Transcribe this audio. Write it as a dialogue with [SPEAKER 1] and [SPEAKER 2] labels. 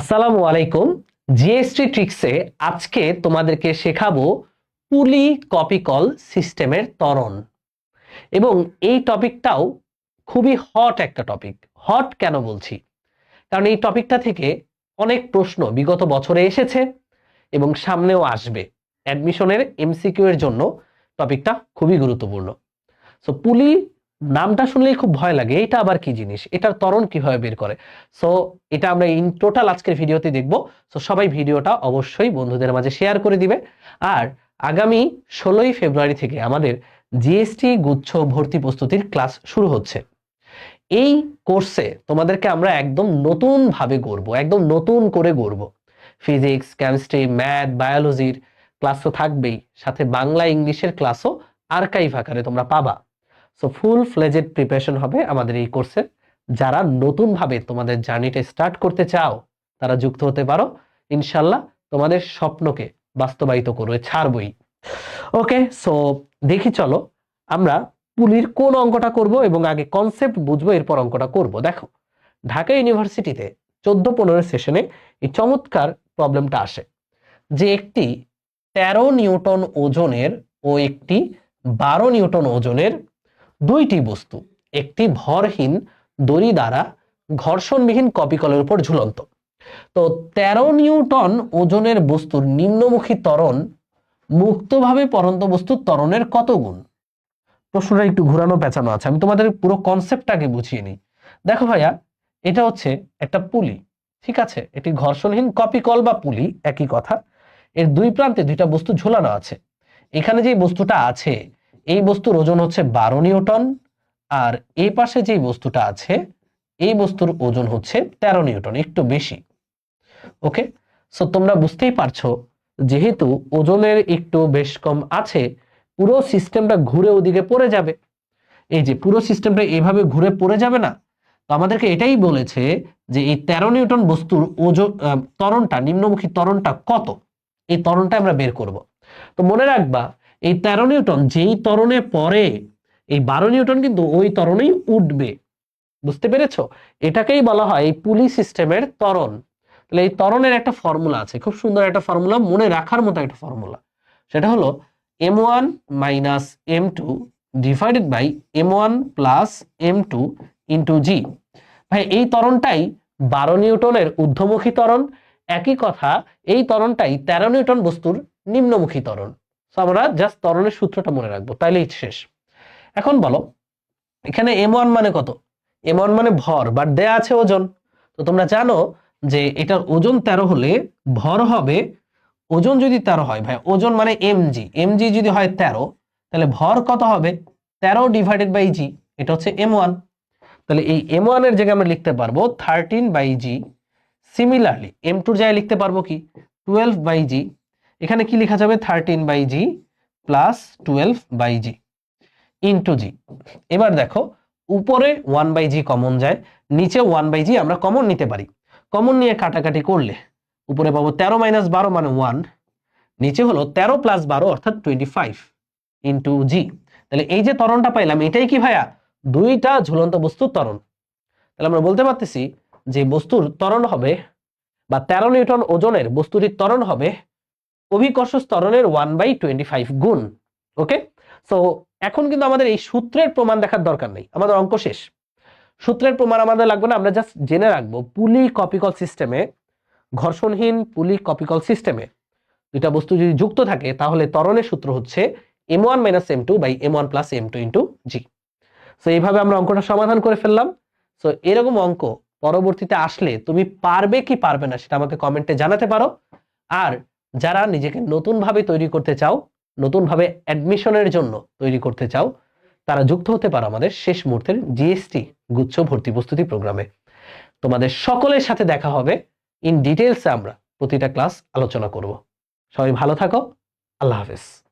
[SPEAKER 1] আসসালামু আলাইকুম। জিএসটি ট্রিক্সে আজকে তোমাদেরকে শেখাবো পুলি কপি কল সিস্টেমের ত্বরণ। এবং এই টপিকটাও খুবই হট একটা টপিক হট কেন বলছি? কারণ এই টপিকটা থেকে অনেক প্রশ্ন বিগত বছরে এসেছে এবং সামনেও আসবে। অ্যাডমিশনের এমসিকিউ এর জন্য টপিকটা খুবই গুরুত্বপূর্ণ। সো পুলি নামটা শুনলেই খুব ভয় লাগে, এটা আবার কি জিনিস? এটার ত্বরণ কীভাবে বের করে? সো এটা আমরা ইন টোটাল আজকের ভিডিওতে দেখব। সো সবাই ভিডিওটা অবশ্যই বন্ধুদের মাঝে শেয়ার করে দিবে। আর আগামী ষোলোই ফেব্রুয়ারি থেকে আমাদের জিএসটি গুচ্ছ ভর্তি প্রস্তুতির ক্লাস শুরু হচ্ছে। এই কোর্সে তোমাদেরকে আমরা একদম নতুন ভাবে গড়বো, একদম নতুন করে গড়বো। ফিজিক্স কেমিস্ট্রি ম্যাথ বায়োলজির ক্লাস তো থাকবেই, সাথে বাংলা ইংলিশের ক্লাসও আর্কাইভ আকারে তোমরা পাবা। সো ফুল ফ্লেজেড প্রিপারেশন হবে আমাদের এই কোর্সে যারা নতুনভাবে তোমাদের জার্নিটা স্টার্ট করতে চাও, তারা যুক্ত হতে পারো। ইনশাল্লাহ তোমাদের স্বপ্নকে বাস্তবায়িত করবে ছাড়বই। ওকে সো দেখি চলো, আমরা পুলির কোন অঙ্কটা করব এবং আগে কনসেপ্ট বুঝব, এরপর অঙ্কটা করব। দেখো, ঢাকা ইউনিভার্সিটিতে চোদ্দ পনেরো সেশনে এই চমৎকার প্রবলেমটা আসে, যে একটি তেরো নিউটন ওজনের ও একটি বারো নিউটন ওজনের দুইটি বস্তু, একটি ভরহীন দড়ি দ্বারা ঘর্ষণবিহীন কপিকলের উপর ঝুলন্ত। তো তেরো নিউটন ওজনের বস্তুর নিম্নমুখী ত্বরণ মুক্তভাবে পরন্ত বস্তুর ত্বরণের কত গুণ? প্রশ্নটা একটু ঘুরানো পেঁচানো আছে, আমি তোমাদের পুরো কনসেপ্টটাকে বুঝিয়ে নিই। দেখো ভাইয়া, এটা হচ্ছে একটা পুলি, ঠিক আছে? এটি ঘর্ষণহীন কপিকল বা পুলি, একই কথা। এর দুই প্রান্তে দুইটা বস্তু ঝোলানো আছে। এখানে যে বস্তুটা আছে এই বস্তুর ওজন হচ্ছে বারো নিউটন, আর এই পাশে যে বস্তুটা আছে, এই বস্তুর ওজন হচ্ছে তেরো নিউটন, একটু বেশি। ওকে? সো তোমরা বুঝতেই পারছ, যেহেতু ওজনের একটু বেশ কম আছে, পুরো সিস্টেমটা ঘুরে ওদিকে পড়ে যাবে। এই যে পুরো সিস্টেমটা এভাবে ঘুরে পড়ে যাবে না, তো আমাদেরকে এটাই বলেছে যে এই তেরো নিউটন বস্তুর ওজন তরণটা নিম্নমুখী তরণটা কত? এই তরণটা আমরা বের করব। তো মনে রাখবা এই তেরো নিউটন যেই তরণে পড়ে এই বারো নিউটন কিন্তু ওই তরণেই উঠবে। বুঝতে পেরেছ? এটাকেই বলা হয় এই পুলি সিস্টেমের তরণ তাহলে এই তরণের একটা ফর্মুলা আছে, খুব সুন্দর একটা ফর্মুলা, মনে রাখার মতো একটা ফর্মুলা। সেটা হলো M one minus M two divided by M one plus M two into G. ভাই, এই তরণটাই বারো নিউটনের ঊর্ধ্বমুখী তরণ একই কথা, এই তরণটাই তেরো নিউটন বস্তুর নিম্নমুখী ত্বরণ। So, আমরা জাস্ট ত্বরণের সূত্রটা মনে রাখব, তাইলেই শেষ। এখন বলো, এখানে এম ওয়ান মানে কত? এম ওয়ান মানে ভর বাট দেয়া আছে ওজন। তো তোমরা জানো যে এটার ওজন তেরো হলে ভর হবে, ওজন যদি তেরো হয়, ভাই, ওজন মানে এমজি এমজি যদি হয় তেরো, তাহলে ভর কত হবে? তেরো ডিভাইডেড বাই জি এটা হচ্ছে এম ওয়ান তাহলে এই এম ওয়ানের জায়গায় আমরা লিখতে পারব thirteen by G similarly M টুর জায়গায় লিখতে পারব কি? টুয়েলভ বাই জি এখানে কি লেখা যাবে? Thirteen by G plus twelve by G into G এবার দেখো, উপরে ওয়ান বাই জি কমন যায়, নিচে ওয়ান বাই জি আমরা কমন নিতে পারি। কমন নিয়ে কাটাকাটি করলে, উপরে পাবো তেরো মাইনাস বারো মানে ওয়ান নিচে হলো তেরো প্লাস বারো অর্থাৎ টোয়েন্টি ফাইভ ইন্টু জি তাহলে এই যে ত্বরণটা পাইলাম, এটাই কি ভাইয়া? দুইটা ঝুলন্ত বস্তুর ত্বরণ। তাহলে আমরা বলতে পারতেছি যে বস্তুর ত্বরণ হবে বা তেরো নিউটন ওজনের বস্তুটির ত্বরণ হবে অভিকর্ষ ত্বরণের ওয়ান বাই টোয়েন্টি ফাইভ গুণ ওকে সো এখন কিন্তু আমাদের এই সূত্রের প্রমাণ দেখার দরকার নেই, আমাদের অঙ্ক শেষ। সূত্রের প্রমাণ আমাদের লাগবে না, আমরা জাস্ট জেনে রাখব পুলি কপিকল সিস্টেমে ঘর্ষণহীন পুলি কপিকল সিস্টেমে দুইটা বস্তু যদি যুক্ত থাকে, তাহলে ত্বরণের সূত্র হচ্ছে M one minus M two by M one plus M two into G so এইভাবে আমরা অঙ্কটা সমাধান করে ফেললাম। সো এরকম অঙ্ক পরবর্তীতে আসলে তুমি পারবে কি পারবে না, সেটা আমাকে কমেন্টে জানাতে পারো। আর যারা নিজেকে নতুনভাবে তৈরি করতে চাও, নতুনভাবে অ্যাডমিশনের জন্য তৈরি করতে চাও, তারা যুক্ত হতে পারো আমাদের শেষ মুহূর্তের জিএসটি গুচ্ছ ভর্তি প্রস্তুতি প্রোগ্রামে। তোমাদের সকলের সাথে দেখা হবে। ইন ডিটেলসে আমরা প্রতিটা ক্লাস আলোচনা করব। সবাই ভালো থাকো। আল্লাহ হাফেজ।